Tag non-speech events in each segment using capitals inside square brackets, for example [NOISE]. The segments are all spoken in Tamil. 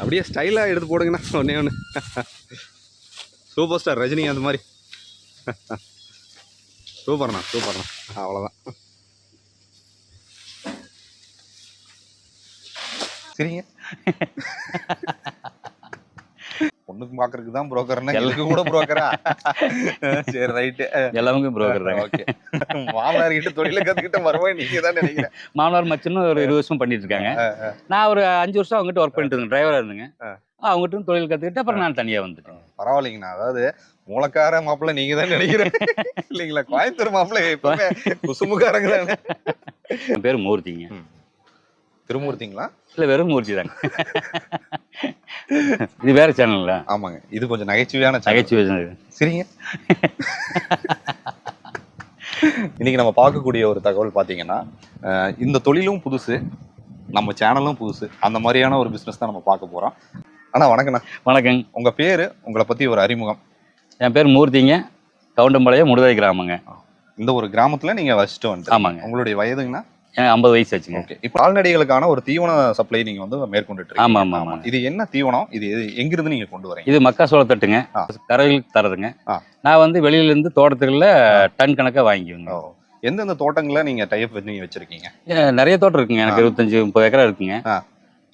அப்படியே ஸ்டைலாக எடுத்து போடுங்கண்ணா ஒன்றே ஒன்று சூப்பர் ஸ்டார் ரஜினி அந்த மாதிரி. சூப்பர்ண்ணா சூப்பர்ண்ணா அவ்வளோதான் சரிங்க. பார்க்கறதுக்கு தான் புரோக்கர்னா எனக்கு கூட புரோக்கரா சரி ரைட்டு எல்லாமே புரோக்கர் தாங்க. ஓகே மாமனார் கிட்ட தொழில கத்துக்கிட்ட மறுபடியும் நீங்க தான் நினைக்கிறேன். மாமனார் மச்சனும் ஒரு இருபது வருஷம் பண்ணிட்டு இருக்காங்க. நான் ஒரு அஞ்சு வருஷம் அவங்ககிட்ட ஒர்க் பண்ணிட்டு இருந்தேன். டிரைவரா இருந்தேங்க. அவங்ககிட்ட தொழில் கத்துக்கிட்டு அப்புறம் நான் தனியா வந்துட்டேன். பரவாயில்லைங்கண்ணா. அதாவது மூலக்கார மாப்பிள்ளை நீங்க தான் நினைக்கிறேன். இல்லைங்களா? கோயம்புத்தூர் மாப்பிள்ளை எப்பவுமே குசுமுக்காரங்க தானே. பேர் மூர்த்திங்க. திருமூர்த்திங்களா? இல்ல வெறும் மூர்த்தி தாங்க. இது வேற சேனல்ல. ஆமாங்க. இது கொஞ்சம் நகைச்சுவையான. நகைச்சுவை. சரிங்க. இன்னைக்கு நம்ம பார்க்கக்கூடிய ஒரு தகவல் பார்த்தீங்கன்னா இந்த தொழிலும் புதுசு நம்ம சேனலும் புதுசு அந்த மாதிரியான ஒரு பிஸ்னஸ் தான் நம்ம பார்க்க போறோம். அண்ணா வணக்கண்ணா வணக்கங்க உங்க பேரு உங்களை பத்தி ஒரு அறிமுகம். என் பேர் மூர்த்திங்க. கவுண்டம்பாளையம் முடுதை கிராமங்க. இந்த ஒரு கிராமத்துல நீங்க வசிச்சுட்டு வந்து ஆமாங்க. உங்களுடைய வயதுங்கண்ணா? ஐம்பது வயசு ஆச்சுங்க. ஓகே. இப்போ கால்நடைகளுக்கான ஒரு தீவன சப்ளை நீங்க வந்து மேற்கொண்டுட்டு. ஆமா, ஆமா, ஆமா. இது என்ன தீவனம்? இது எங்கிருந்து நீங்க கொண்டு வரீங்க? இது மக்காசோள தட்டுங்க. ஆ. கறவைகளுக்கு தரதுங்க. நான் வந்து வெளியில இருந்து தோட்டத்துக்குள்ள டன் கணக்கா வாங்கிக்குவேங்க. ஓ. எந்தெந்த தோட்டங்களை நீங்க டைப் பண்ணி வச்சிருக்கீங்க? நிறைய தோட்டம் இருக்குங்க. எனக்கு இருபத்தஞ்சு முப்பது ஏக்கரா இருக்குங்க.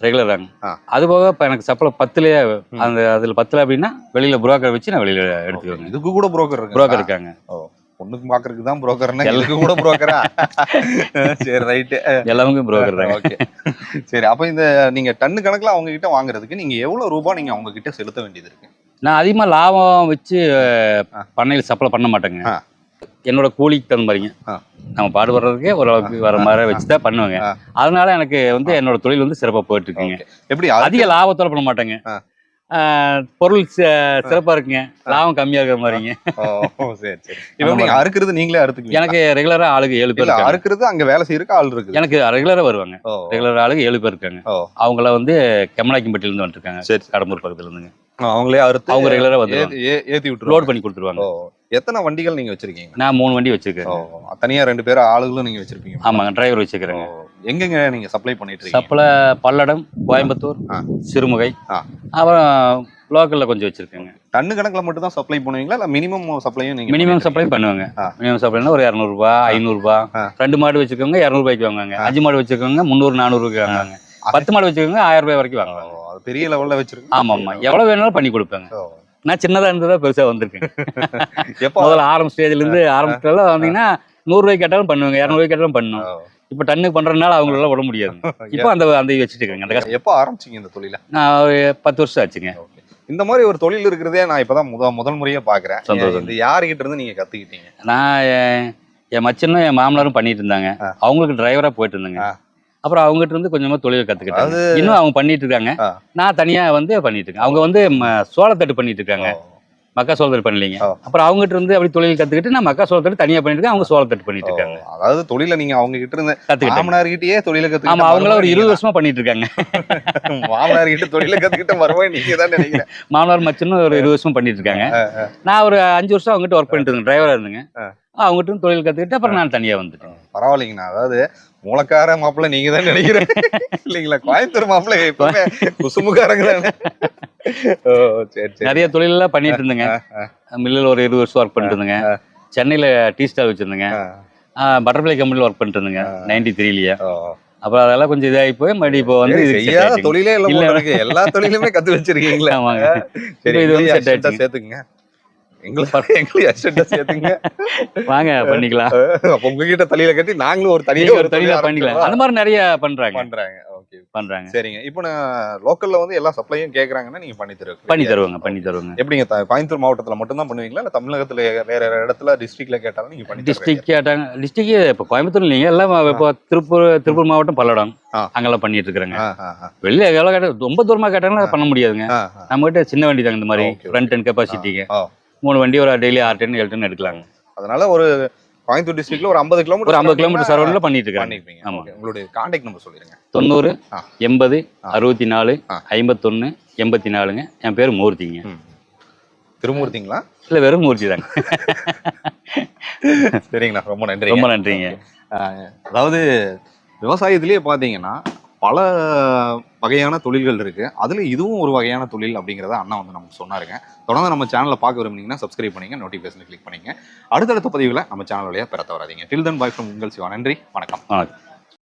ரெகுலராங்க. அது போக இப்போ எனக்கு சப்பளை பத்துலயே அந்த அதுல பத்துல அப்படின்னா வெளியில புரோக்கர் வச்சு நான் வெளியில எடுத்துக்குவேங்க. இதுக்கு கூட புரோக்கர் புரோக்கர் இருக்காங்க. பொண்ணுக்கு பாக்குறதுக்கு தான் புரோக்கர்னா இதுக்கு கூட புரோக்கரா சரி ரைட்டு எல்லாமே புரோக்கர் தாங்க. ஓகே சரி அப்ப இந்த நீங்க டன்னு கணக்குல அவங்க கிட்ட வாங்குறதுக்கு நீங்க எவ்வளவு ரூபாய் நீங்க அவங்க கிட்ட செலுத்த வேண்டியது இருக்கு? நான் அதிகமா லாபம் வச்சு. பண்ணையில் சப்ளை பண்ண மாட்டேங்க. என்னோட கூலிக்கு தகுந்த மாதிரிங்க. நம்ம பாடுபடுறதுக்கே ஓரளவுக்கு வர மாதிரி வச்சு தான் பண்ணுவேங்க. அதனால எனக்கு வந்து என்னோட தொழில் வந்து சிறப்பா போயிட்டு இருக்குங்க. எப்படி அது- அதிக லாபத்தோட பண்ண மாட்டேங்க. பொருள் சிறப்பா இருக்குங்க. லாபம் கம்மியா இருக்கிற மாதிரிங்க சரி சரி. [LAUGHS] இப்ப அறுக்கிறது நீங்களே அறுத்துக்குவீங்க எனக்கு ரெகுலரா ஆளுங்க ஏழு பேர். அறுக்கிறது அங்க வேலை செய்யறதுக்கு ஆள் இருக்குது. எனக்கு ரெகுலரா வருவாங்க. ரெகுலர் ஆளுங்க ஏழு பேர் இருக்காங்க. அவங்கள வந்து கெமலாக்கிம்பட்டில இருந்து வந்துருக்காங்க சரி கடம்பூர் பக்கத்துல இருந்துங்க அவங்களே அறுத்து அவங்க ரெகுலரா வந்து ஏத்தி- ஏத்தி லோட் பண்ணி கொடுத்துருவாங்க. எத்தனை வண்டிகள் நீங்க வச்சிருக்கீங்க? நான் மூணு வண்டி வச்சிருக்கேன். தனியா ரெண்டு பேரும் ஆளுகளும் நீங்க வச்சிருப்பீங்க. ஆமாங்க டிரைவர் வச்சுக்கிறேங்க ஓ, எங்கெங்க நீங்க சப்ளை பண்ணிட்டு இருக்கீங்க? சப்பலை பல்லடம் கோயம்புத்தூர். சிறுமுகை. ஆ. அப்புறம் லோக்கல்ல கொஞ்சம் வச்சிருக்கேங்க. டன்னு கணக்குல மட்டும் தான் சப்ளை பண்ணுவீங்களா? இல்ல மினிமம் சப்ளையும் நீங்க மினிமம் சப்ளை பண்ணுவாங்க. மினிமம் சப்ளைனா ஒரு இரநூறுபா ஐநூறுபா. ரெண்டு மாடு வச்சுக்கோங்க இரநூறுபாய்க்கு வாங்குவாங்க. அஞ்சு மாடு வச்சுக்கோங்க முந்நூறு நானூறுக்கு வாங்குவாங்க. பத்து மாடு வச்சுக்கோங்க ஆயிரம் ரூபாய் வரைக்கும்? வாங்குவாங்க. பெரிய லெவல்ல வச்சிருக்கீங்க. ஆமா ஆமா எவ்வளவு வேணாலும் பண்ணி கொடுப்பேங்க. நான் சின்னதா இருந்ததா பெருசா வந்திருக்கேன். [LAUGHS] எப்போ? முதல்ல ஆரம்ப ஸ்டேஜ்ல இருந்து ஆரம்பத்துல வந்தீங்கன்னா நூறு ரூபாய்க்கு கேட்டாலும் பண்ணுவாங்க இரநூறுவாய்க்கு கேட்டாலும் பண்ணும். இப்ப டன்னுக்கு பண்றதுனால அவங்களால விட முடியாது. [LAUGHS] இப்போ அந்த அந்த வச்சுட்டு இருக்காங்க எப்போ ஆரம்பிச்சீங்க இந்த தொழில? நான் ஒரு பத்து வருஷம் ஆச்சுங்க. இந்த மாதிரி ஒரு தொழில் இருக்கிறதே நான் இப்பதான் முத முதல் முறையா பாக்குறேன். சந்தோஷம். இது யாருகிட்ட இருந்து நீங்க கத்துக்கிட்டீங்க? நான் என் மச்சனும் என் மாமனாரும் பண்ணிட்டு இருந்தாங்க. அவங்களுக்கு டிரைவரா போயிட்டு இருந்தாங்க. அப்புறம் அவங்ககிட்ட இருந்து கொஞ்சமா தொழில் கத்துக்கிட்டாங்க. இன்னும் அவங்க பண்ணிட்டு இருக்காங்க. நான் தனியா வந்து பண்ணிட்டு இருக்கேன் அவங்க வந்து சோளத்தட்டு பண்ணிட்டு இருக்காங்க. மக்கா சோளத்தட்டு பண்ணலீங்க. அப்புறம் அவங்ககிட்ட இருந்து அப்படி தொழில் கத்துக்கிட்டு நான் மக்கா சோளத்தட்டு தனியா பண்ணிட்டு இருக்கேன் அவங்க சோளத்தட்டு பண்ணிட்டு இருக்காங்க அதாவது தொழில நீங்க அவங்க கிட்ட இருந்து கிட்டயே தொழில ஆமா கத்துக்கிட்ட அவங்கள ஒரு இருபது வருஷமா பண்ணிட்டு இருக்காங்க [LAUGHS] மாமனார் கிட்ட தொழில கத்துக்கிட்ட மறுபடியும் நீங்க தான் நினைக்கிறேன். மாமனார் மச்சனும் ஒரு இருபது வருஷமா பண்ணிட்டு இருக்காங்க நான் ஒரு அஞ்சு வருஷம் அவங்ககிட்ட ஒர்க் பண்ணிட்டு இருந்தேன் டிரைவரா இருந்தேங்க. அவங்ககிட்ட தொழில் கத்துக்கிட்டு அப்புறம் நான் தனியா வந்துட்டேன். பரவாயில்லைங்கண்ணா அதாவது மூலக்கார மாப்பிள்ளை நீங்க தான் நினைக்கிறேன். இல்லைங்களா? கோயம்புத்தூர் மாப்பிள்ளை எப்பவுமே குசுமுக்காரங்க தானே. ஓ சரி நிறைய தொழிலெல்லாம் பண்ணிட்டு இருந்தேங்க. மில்லில் ஒரு இருபது வருஷம் ஒர்க் பண்ணிட்டு இருந்தேங்க. சென்னையில டீ ஸ்டால் வச்சிருந்தேங்க. பட்டர்ஃப்ளை கம்பெனியில் ஒர்க் பண்ணிட்டு இருந்தேங்க. நைன்டி த்ரீலயே. அப்புறம் அதெல்லாம் கொஞ்சம் இதாகி போய் மறுபடியும் இப்போ வந்து ஆயிடுச்சுங்க. தொழிலே இல்ல எல்லா தொழிலுமே கத்து வச்சிருக்கீங்களா. ஆமாங்க. சரி இது வந்து எங்களையும் எங்களையும் சேர்த்துங்க வாங்க பண்ணிக்கலாம். அப்ப உங்ககிட்ட தலையில கட்டி நாங்களும் ஒரு தனியா ஒரு தொழிலா பண்ணிக்கலாம். அந்த மாதிரி நிறைய பண்றாங்க. பண்றாங்க ஓகே பண்றாங்க. சரிங்க. இப்போ நான் லோக்கல்ல வந்து எல்லா சப்ளையும் கேக்குறாங்கன்னா நீங்க பண்ணி தருவீங்க. பண்ணி தருவாங்க பண்ணி தருவாங்க. எப்படிங்க கோயம்புத்தூர் மாவட்டத்துல மட்டும் தான் பண்ணுவீங்களா? இல்ல தமிழகத்துல வேற இடத்துல டிஸ்ட்ரிக்ட்ல கேட்டாலும் நீங்க பண்ணி? டிஸ்ட்ரிக்ட் கேட்டாங்க டிஸ்ட்ரிக்ட் இப்போ கோயம்புத்தூர் இல்லைங்க. எல்லாம் இப்போ திருப்பூர் திருப்பூர் மாவட்டம் பல்லடம். அங்கெல்லாம் பண்ணிட்டு இருக்கிறாங்க. ஆ, ஆ, ஆ, வெளியில எவ்வளோ கேட்டால் ரொம்ப தூரமா கேட்டாங்கன்னா பண்ண முடியாதுங்க. நம்ம கிட்ட சின்ன வண்டி தாங்க இந்த மாதிரி. ஃப்ரண்ட் டென் கெப்பாசிட்டிங்க. மூணு வண்டி ஒரு டெய்லி ஆறு டென் ஏழு டென் எடுக்கலாங்க. அதனால ஒரு கோயம்புத்தூர் டிஸ்ட்ரிக்ட்ல ஒரு ஐம்பது கிலோமீட்டர் ஒரு ஐம்பது கிலோமீட்டர் சரௌண்டில் பண்ணிட்டு இருக்காங்க. ஆமா. உங்களுடைய கான்டாக்ட் நம்பர் சொல்லிருங்க தொண்ணூறு. எண்பது. அறுபத்தி நாலு. ஐம்பத்தொன்னு எண்பத்தி நாலுங்க என் பேர் மூர்த்திங்க. திருமூர்த்திங்களா? இல்ல வெறும் மூர்த்தி தாங்க. சரிங்கண்ணா. ரொம்ப நன்றி ரொம்ப நன்றிங்க. அதாவது விவசாயத்திலேயே பாத்தீங்கன்னா பல வகையான தொழில்கள் இருக்குது அதில் இதுவும் ஒரு வகையான தொழில் அப்படிங்கிறத அண்ணா வந்து நமக்கு சொன்னாருங்க. தொடர்ந்து நம்ம சேனலை பார்க்க விரும்புனீங்கன்னா சப்ஸ்கிரைப் பண்ணிங்க நோட்டிஃபிகேஷன் கிளிக் பண்ணிங்க. அடுத்தடுத்த பதிவுகளை நம்ம சேனல் வழியாக பெற தவறாதீங்க. டில் தன் பாய் ஃப்ரம் உங்கள் சிவா. நன்றி. வணக்கம். வணக்கம்.